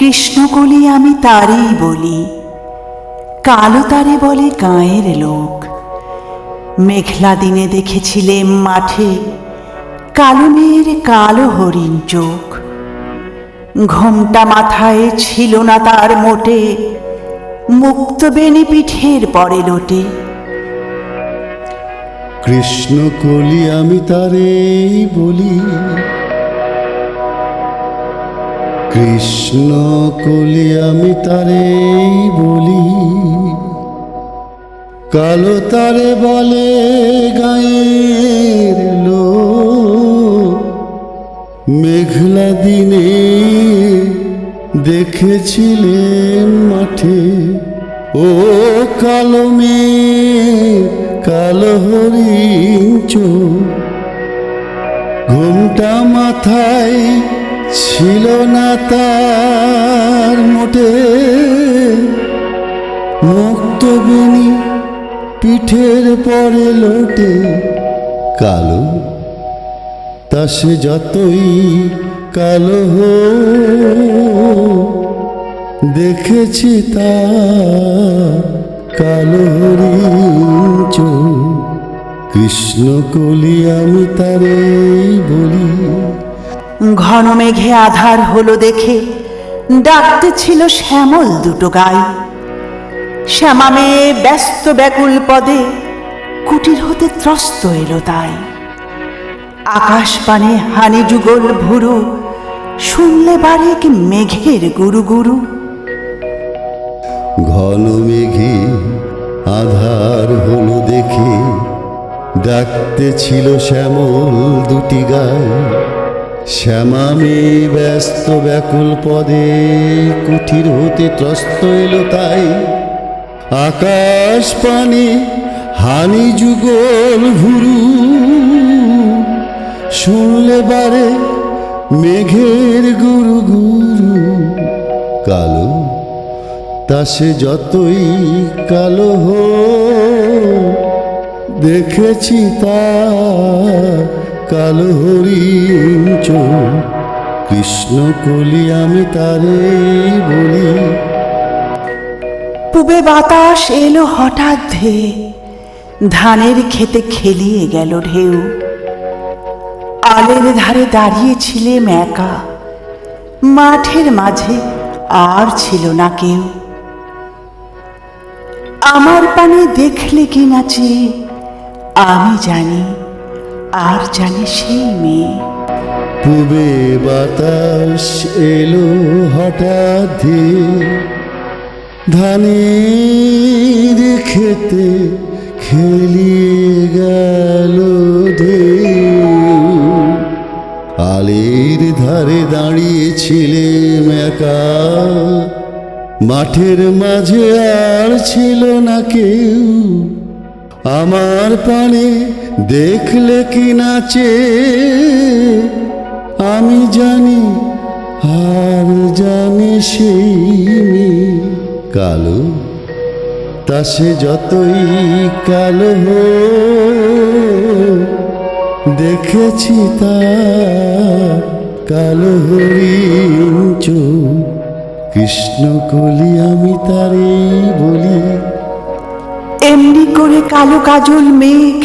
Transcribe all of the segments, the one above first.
কৃষ্ণকলি আমি তারই বলি, কালো তারে বলে গাঁয়ের লোক। মেঘলা দিনে দেখেছিলেম মাঠে কালো মেয়ের কালো হরিণ চোখ। ঘোমটা মাথায় ছিল না তার মোটে, মুক্ত বেনি পিঠের পরে লোটে। কৃষ্ণ কলি আমি তারে বলি কৃষ্ণ কলি আমি তারে বলি। কালো তারে বলে গায়ের লোক। মেঘলা দিনে দেখেছিলেন মাঠে। ও কালো মেয়ে কালো হরিণ চোখ। ঘুমটা মাথায় ছিল না তার মোটে। মুক্ত বেনি পিঠের পরে লোটে। কালো তা সে যতই কালো দেখেছি তা কালো কৃষ্ণ কলি আমি তারে বলি। ঘন মেঘে আধার হলো দেখে। ডাকতে ছিল শ্যামল দুটো গাই। শ্যামা মেয়ে ব্যস্ত ব্যাকুল পদে কুটির হতে ত্রস্ত এলো তাই। আকাশ পানে হানি যুগল ভুরু, শুনলে বারে কি মেঘের গুরু গুরু। ঘন মেঘে আধার হলো দেখে, ডাকতে ছিল শ্যামল দুটি গায় শ্যামা মেয়ে ব্যস্ত ব্যাকুল পদে কুঠির হতে ত্রস্ত এলো তাই। আকাশ পানে হানি যুগল ভুরু, শুনলে বারে মেঘের গুরু গুরু। কালো, তা সে যতই কালো হো দেখেছি তা কালো হরিণ কৃষ্ণ কলি আমি তারে বলি। পুবে বাতাস এলো হঠাৎ ধেয়ে ধানের খেতে খেলিয়ে গেল ঢেউ। আলের ধারে দাঁড়িয়েছিলেম একা মাঠের মাঝে আর ছিল না কেউ। আমার পানে দেখলে কি নাচে আমি জানি আর জানে সেই মেয়ে। পুবে বাতাস এলো হঠাৎ ধানের খেতে খেলিয়ে গেল আলের ধারে দাঁড়িয়েছিলেম একা। মাঠের মাঝে আর ছিল না কেউ। আমার পানে দেখলে কি নাচে? আমি জানি, আর জানি সেই কালো, তা সে যতই কালো দেখেছি তা কালো হরিণ চোখ। কৃষ্ণ কলি আমি তারে বলি করে কালো কাজল মেঘ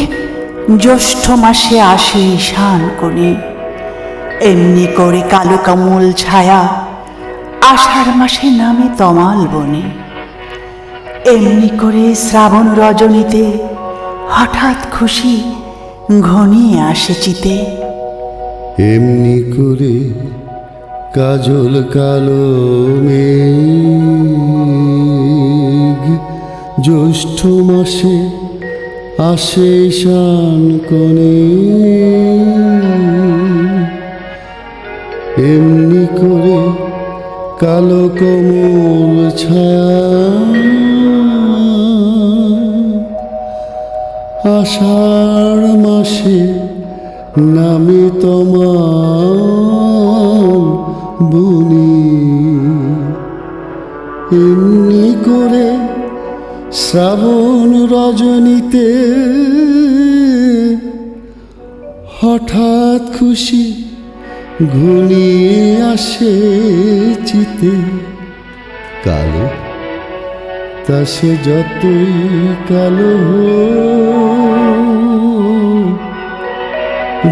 জ্যৈষ্ঠ মাসে আসে ঈশান কোণে। এমনি করে কালো কামল ছায়া আষাঢ় মাসে নামে তমাল বনে। এমনি করে শ্রাবণ রজনীতে হঠাৎ খুশি ঘনিয়ে আসে চিতে। এমনি করে কাজল কালো মেঘ জ্যৈষ্ঠ মাসে আসে শান কোণে। এমনি করে কালো কোমল আষাঢ় মাসে নামে তোমার বনি। এমনি করে শ্রাবণ রজনীতে হঠাৎ খুশি ঘনিয়ে আসে চিতে। কালো, তা সে যতই কালো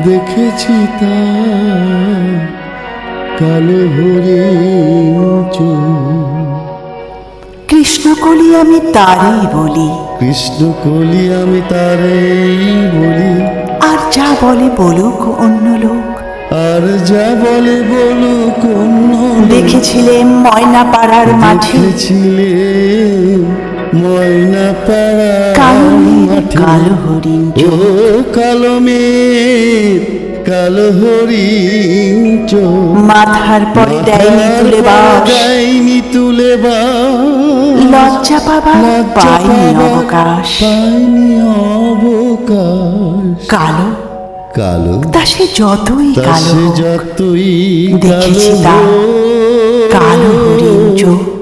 দেখেছি তা কালো হরিণ চোখ। কৃষ্ণকলি আমি তারই বলি। কৃষ্ণ কলি আমি তারেই বলি। আর যা বলে বলুক অন্য লোক। আর যা বলে বলুক অন্য। দেখেছিলে ময়না পাড়ার মাঠে। ছিলে ময়না পাড়া কালো মেঘ, মাঠে। কালো হরিণ ও কালো মেঘ কালো হরিণ চোখ। মাথার পরে দেয়নি তুলে বাস। দেয়নি তুলে বাস। লজ্জা পাবার পায়নি অবকাশ। পায়নি অবকাশ। কালো? কালো? তা সে যতই কালো যতই দেখেছি তার কালো হরিণ চোখ।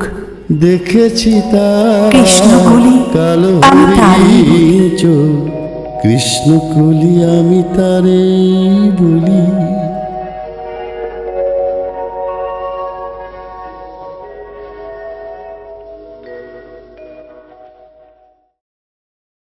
দেখেছি তা কৃষ্ণকলি কালো হরিণ চোখ। কৃষ্ণকলি আমি তারে বলি।